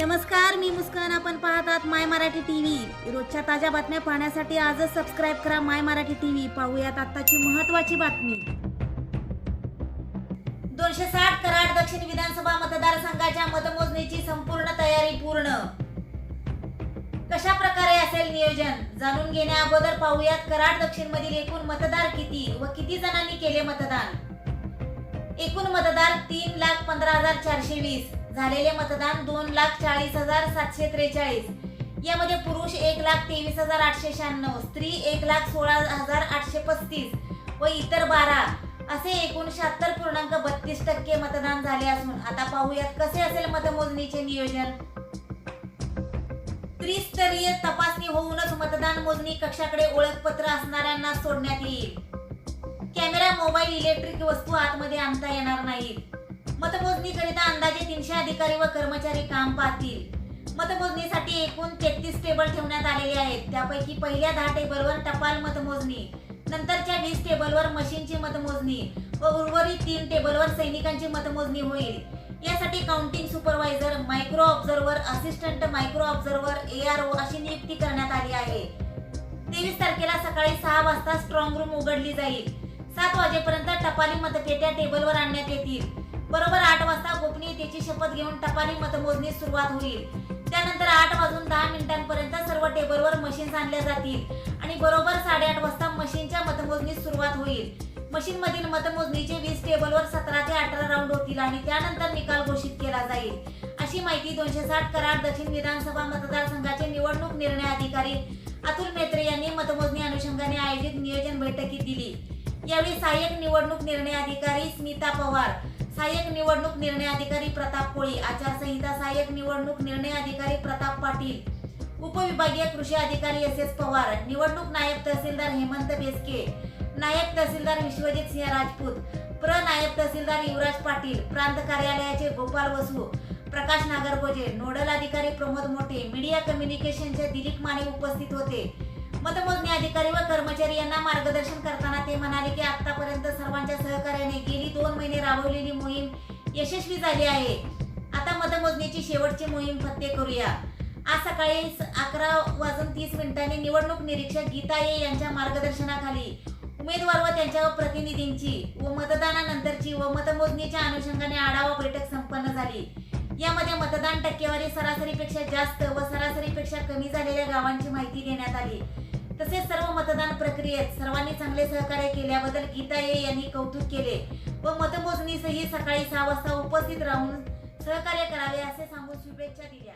नमस्कार मी मुस्कान. आपण पाहतात माय मराठी टीव्ही. रोजच्या ताज्या बातम्या पाहण्यासाठी आजच सबस्क्राईब करा माय मराठी टीव्ही. पाहूयात आत्ताची महत्वाची बातमी. दोनशे साठ कराड दक्षिण विधानसभा मतदारसंघाच्या मतमोजणीची संपूर्ण तयारी पूर्ण. कशा प्रकारे असेल नियोजन? जाणून घेण्या अगोदर पाहूयात कराड दक्षिण मधील एकूण मतदार किती व किती जणांनी केले मतदान? एकूण मतदार तीन लाख पंधरा हजार चारशे वीस. झालेले मतदान दोन लाख चाळीस हजार सातशे त्रेचाळीस. यामध्ये पुरुष एक लाख तेवीस हजार आठशे शहाण्णव स्त्री एक लाख सोळा हजार आठशे पस्तीस व इतर बारा असे एकूण शहात्तर पूर्णांक बत्तीस टक्के मतदान झाले असून आता पाहूयात कसे असेल मतमोजणीचे नियोजन. त्रिस्तरीय तपासणी होऊनच मतदान मोजणी कक्षाकडे ओळखपत्र असणाऱ्यांना सोडण्यात येईल. कॅमेरा मोबाईल इलेक्ट्रिक वस्तू आतमध्ये आणता येणार नाहीत. मतमोजणीकरिता अंदाजे तीनशे अधिकारी व कर्मचारी काम पाहतील. मतमोजणीसाठी एकूण तेहतीस टेबल ठेवण्यात आलेले आहेत. त्यापैकी पहिल्या दहा टेबलवर टपाल मतमोजणी नंतरच्या वीस टेबलवर मशीनची मतमोजणी व उर्वरित तीन टेबलवर सैनिकांची मतमोजणी होईल. यासाठी counting supervisor micro observer assistant micro observer ओ अशी नियुक्ती करण्यात आली आहे. तेवीस तारखेला सकाळी सहा वाजता स्ट्रॉंग रूम उघडली जाईल. सात वाजेपर्यंत टपाली मतपेट्या टेबलवर आणण्यात येतील. बरोबर आठ वाजता गोपनीयतेची शपथ घेऊन टपाली मतमोजणी सुरुवात होईल. त्यानंतर आठ वाजून दहा मिनिटांपर्यंत सर्व टेबलवर मशीन्स आणल्या जातील आणि बरोबर साडेआठ वाजता मशीनच्या मतमोजणी सुरुवात होईल. मशीन मधील मतमोजणीचे वीस टेबलवर सतरा ते अठरा राऊंड होतील आणि त्यानंतर निकाल घोषित केला जाईल. अशी माहिती दोनशे साठ कराड दक्षिण विधानसभा मतदारसंघाचे निवडणूक निर्णय अधिकारी अतुल मेत्रे यांनी मतमोजणी अनुषंगाने आयोजित नियोजन बैठकीत दिली. यावेळी सहाय्यक निवडणूक निर्णय अधिकारी स्मिता पवार सहाय्यक निवडणूक निर्णय अधिकारी प्रताप कोळी आचारसंहिता सहाय्यक निवडणूक निर्णय अधिकारी प्रताप पाटील उपविभागीय कृषी अधिकारी एस एस पवार निवडणूक नायब तहसीलदार हेमंत बेसके नायब तहसीलदार विश्वजित सिंह राजपूत प्र नायब तहसीलदार युवराज पाटील प्रांत कार्यालयाचे गोपाल वसू प्रकाश नागरगोजे नोडल अधिकारी प्रमोद मोठे मीडिया कम्युनिकेशनचे दिलीप माने उपस्थित होते. मतमोजणी अधिकारी व कर्मचारी यांना मार्गदर्शन करताना ते म्हणाले की आतापर्यंत सर्वांच्या सहकार्याने गेली दोन महिने राबवलेली मोहीम यशस्वी झाली आहे. आता मतमोजणीची शेवटची मोहीम फत्ते करूया. आज सकाळी अकरा वाजून तीस मिनिटांनी निवडणूक निरीक्षक गीता ये यांच्या मार्गदर्शनाखाली उमेदवार व त्यांच्या प्रतिनिधींची व मतदानानंतरची व मतमोजणीच्या अनुषंगाने आढावा बैठक संपन्न झाली. यामध्ये मतदान टक्केवारी सरासरीपेक्षा जास्त व सरासरीपेक्षा कमी झालेल्या गावांची माहिती देण्यात आली. प्रक्रियेत सर्वांनी चांगले सहकार्य केल्याबद्दल गीता ये यांनी कौतुक केले. व मतमोजणीसही सकाळी सहा वाजता उपस्थित राहून सहकार्य करावे असे सांगून शुभेच्छा दिल्या.